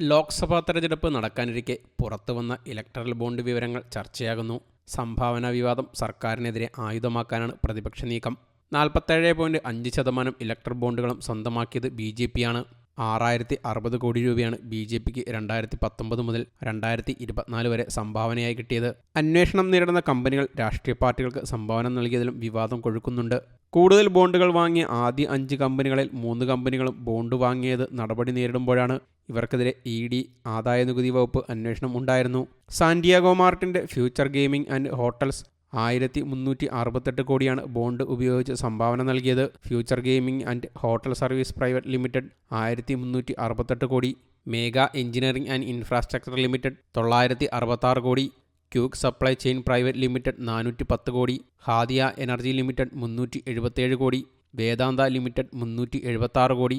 ലോക്സഭാ തെരഞ്ഞെടുപ്പ് നടക്കാനിരിക്കെ പുറത്തുവന്ന electoral bond വിവരങ്ങൾ ചർച്ചയാകുന്നു. സംഭാവന വിവാദം സർക്കാരിനെതിരെ ആയുധമാക്കാനാണ് പ്രതിപക്ഷ നീക്കം. നാൽപ്പത്തേഴ് പോയിന്റ് അഞ്ച് ശതമാനം ഇലക്ട്രൽ ബോണ്ടുകളും സ്വന്തമാക്കിയത് ബി ജെ പിയാണ്. ആറായിരത്തി അറുപത് കോടി രൂപയാണ് ബി ജെ പിക്ക് രണ്ടായിരത്തി പത്തൊമ്പത് മുതൽ രണ്ടായിരത്തി ഇരുപത്തിനാല് വരെ സംഭാവനയായി കിട്ടിയത്. അന്വേഷണം നേരിടുന്ന കമ്പനികൾ രാഷ്ട്രീയ പാർട്ടികൾക്ക് സംഭാവന നൽകിയതിലും വിവാദം കൊഴുക്കുന്നുണ്ട്. കൂടുതൽ ബോണ്ടുകൾ വാങ്ങിയ ആദ്യ അഞ്ച് കമ്പനികളിൽ മൂന്ന് കമ്പനികളും ബോണ്ട് വാങ്ങിയത് നടപടി നേരിടുമ്പോഴാണ്. ഇവർക്കെതിരെ ഇ ഡി ആദായ നികുതി വകുപ്പ് അന്വേഷണം ഉണ്ടായിരുന്നു. സാന്റിയാഗോ മാർട്ടിന്റെ ഫ്യൂച്ചർ ഗെയിമിംഗ് ആൻഡ് ഹോട്ടൽസ് ആയിരത്തി മുന്നൂറ്റി അറുപത്തെട്ട് കോടിയാണ് ബോണ്ട് ഉപയോഗിച്ച് സംഭാവന നൽകിയത്. Future gaming and hotel service private limited ആയിരത്തി മുന്നൂറ്റി അറുപത്തെട്ട് crore. Megha engineering and infrastructure limited തൊള്ളായിരത്തി അറുപത്താറ് crore. Qwik supply chain private limited നാനൂറ്റി പത്ത് കോടി. ഹാദിയ എനർജി ലിമിറ്റഡ് മുന്നൂറ്റി എഴുപത്തേഴ് കോടി. വേദാന്ത ലിമിറ്റഡ് മുന്നൂറ്റി എഴുപത്താറ് crore.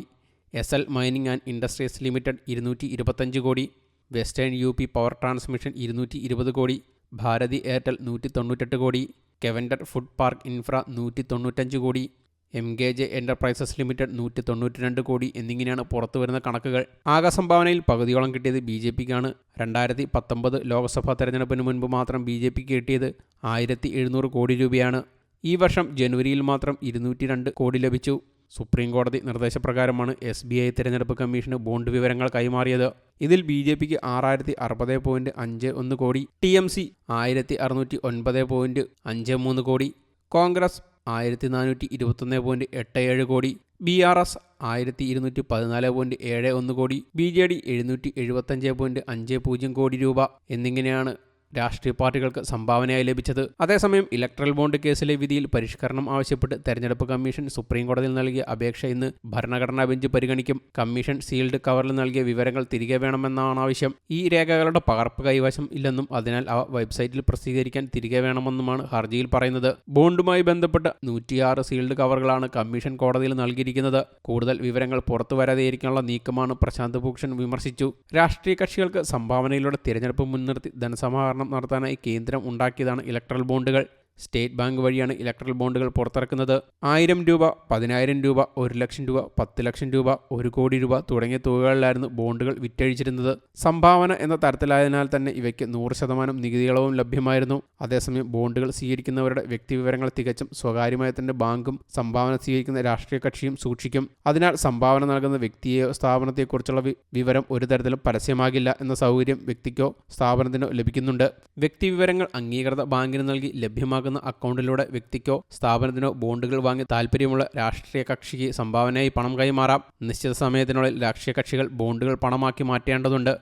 S L mining and industries limited ഇരുന്നൂറ്റി ഇരുപത്തഞ്ച് crore western U P power transmission ഇരുന്നൂറ്റി ഇരുപത് കോടി ഭാരതി എയർടെൽ നൂറ്റി തൊണ്ണൂറ്റെട്ട് കോടി കെവൻഡർ ഫുഡ് പാർക്ക് ഇൻഫ്ര നൂറ്റി തൊണ്ണൂറ്റഞ്ച് crore M K J enterprises limited നൂറ്റി തൊണ്ണൂറ്റി രണ്ട് കോടി എന്നിങ്ങനെയാണ് പുറത്തു വരുന്ന കണക്കുകൾ. ആകെ സംഭാവനയിൽ പകുതിയോളം കിട്ടിയത് ബി ജെ പിക്കാണ്. രണ്ടായിരത്തി പത്തൊമ്പത് ലോക്സഭാ തെരഞ്ഞെടുപ്പിന് മുൻപ് മാത്രം ബി ജെ പിക്ക് കിട്ടിയത് ആയിരത്തി എഴുന്നൂറ് കോടി രൂപയാണ്. ഈ വർഷം ജനുവരിയിൽ മാത്രം ഇരുന്നൂറ്റി രണ്ട് കോടി ലഭിച്ചു. സുപ്രീം കോടതി നിർദ്ദേശപ്രകാരമാണ് എസ് ബി ഐ തിരഞ്ഞെടുപ്പ് കമ്മീഷന് ബോണ്ട് വിവരങ്ങൾ കൈമാറിയത്. ഇതിൽ ബി ജെ പിക്ക് ആറായിരത്തി അറുപത് പോയിന്റ് അഞ്ച് ഒന്ന് കോടി ടി എം സി ആയിരത്തി അറുന്നൂറ്റി ഒൻപത് പോയിന്റ് അഞ്ച് മൂന്ന് കോടി കോൺഗ്രസ് ആയിരത്തി നാനൂറ്റി ഇരുപത്തൊന്ന് പോയിന്റ് എട്ട് ഏഴ് കോടി ബി ആർ എസ് ആയിരത്തി ഇരുന്നൂറ്റി പതിനാല് പോയിന്റ് ഏഴ് ഒന്ന് കോടി ബി ജെ ഡി എഴുന്നൂറ്റി എഴുപത്തഞ്ച് പോയിന്റ് അഞ്ച് പൂജ്യം കോടി രൂപ എന്നിങ്ങനെയാണ് രാഷ്ട്രീയ പാർട്ടികൾക്ക് സംഭാവനയായി ലഭിച്ചത്. അതേസമയം ഇലക്ട്രൽ ബോണ്ട് കേസിലെ വിധിയിൽ പരിഷ്കരണം ആവശ്യപ്പെട്ട് തെരഞ്ഞെടുപ്പ് കമ്മീഷൻ സുപ്രീം കോടതിയിൽ നൽകിയ അപേക്ഷ ഇന്ന് ഭരണഘടനാ ബെഞ്ച് പരിഗണിക്കും. കമ്മീഷൻ സീൽഡ് കവറിൽ നൽകിയ വിവരങ്ങൾ തിരികെ വേണമെന്നാണ് ആവശ്യം. ഈ രേഖകളുടെ പകർപ്പ് കൈവശം ഇല്ലെന്നും അതിനാൽ അവ വെബ്സൈറ്റിൽ പ്രസിദ്ധീകരിക്കാൻ തിരികെ വേണമെന്നുമാണ് ഹർജിയിൽ പറയുന്നത്. ബോണ്ടുമായി ബന്ധപ്പെട്ട് നൂറ്റിയാറ് സീൽഡ് കവറുകളാണ് കമ്മീഷൻ കോടതിയിൽ നൽകിയിരിക്കുന്നത്. കൂടുതൽ വിവരങ്ങൾ പുറത്തു വരാതെയിരിക്കാനുള്ള നീക്കമാണ് പ്രശാന്ത് ഭൂഷൺ വിമർശിച്ചു. രാഷ്ട്രീയ കക്ഷികൾക്ക് സംഭാവനയിലൂടെ തിരഞ്ഞെടുപ്പ് മുൻനിർത്തി ധനസമാഹരണം നടത്താനായി കേന്ദ്രം ഉണ്ടാക്കിയതാണ് ഇലക്ട്രൽ ബോണ്ടുകൾ സ്റ്റേറ്റ് ബാങ്ക് വഴിയാണ് ഇലക്ട്രൽ ബോണ്ടുകൾ പുറത്തിറക്കുന്നത്. ആയിരം രൂപ പതിനായിരം രൂപ ഒരു ലക്ഷം രൂപ പത്ത് ലക്ഷം രൂപ ഒരു കോടി രൂപ തുടങ്ങിയ തുകകളിലായിരുന്നു ബോണ്ടുകൾ വിറ്റഴിച്ചിരുന്നത്. സംഭാവന എന്ന തരത്തിലായതിനാൽ തന്നെ ഇവയ്ക്ക് നൂറ് ശതമാനം നികുതികളവും ലഭ്യമായിരുന്നു. അതേസമയം ബോണ്ടുകൾ സ്വീകരിക്കുന്നവരുടെ വ്യക്തിവിവരങ്ങൾ തികച്ചും സ്വകാര്യമായ തന്നെ ബാങ്കും സംഭാവന സ്വീകരിക്കുന്ന രാഷ്ട്രീയ കക്ഷിയും സൂക്ഷിക്കും. അതിനാൽ സംഭാവന നൽകുന്ന വ്യക്തിയെയോ സ്ഥാപനത്തെക്കുറിച്ചുള്ള വിവരം ഒരു തരത്തിലും പരസ്യമാകില്ല എന്ന സൗകര്യം വ്യക്തിക്കോ സ്ഥാപനത്തിനോ ലഭിക്കുന്നുണ്ട്. വ്യക്തിവിവരങ്ങൾ അംഗീകൃത ബാങ്കിന് നൽകി ലഭ്യമാകും ഉണ്ടാകുന്ന അക്കൗണ്ടിലൂടെ വ്യക്തിക്കോ സ്ഥാപനത്തിനോ ബോണ്ടുകൾ വാങ്ങി താൽപ്പര്യമുള്ള രാഷ്ട്രീയ കക്ഷിക്ക് സംഭാവനയായി പണം കൈമാറാം. നിശ്ചിത സമയത്തിനുള്ളിൽ രാഷ്ട്രീയ കക്ഷികൾ ബോണ്ടുകൾ പണമാക്കി മാറ്റേണ്ടതുണ്ട്.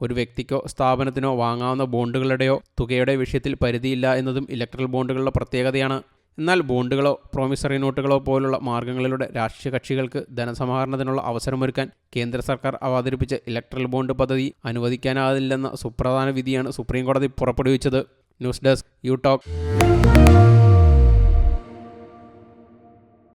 ഒരു വ്യക്തിക്കോ സ്ഥാപനത്തിനോ വാങ്ങാവുന്ന ബോണ്ടുകളുടെയോ തുകയുടെ വിഷയത്തിൽ പരിധിയില്ല എന്നതും ഇലക്ട്രൽ ബോണ്ടുകളുടെ പ്രത്യേകതയാണ്. എന്നാൽ ബോണ്ടുകളോ പ്രോമിസറി നോട്ടുകളോ പോലുള്ള മാർഗങ്ങളിലൂടെ രാഷ്ട്രീയ കക്ഷികൾക്ക് ധനസമാഹരണത്തിനുള്ള അവസരമൊരുക്കാൻ കേന്ദ്ര സർക്കാർ അവതരിപ്പിച്ച ഇലക്ട്രൽ ബോണ്ട് പദ്ധതി അനുവദിക്കാനാവില്ലെന്ന സുപ്രധാന വിധിയാണ് സുപ്രീം കോടതി പുറപ്പെടുവിച്ചത്. News desk you talk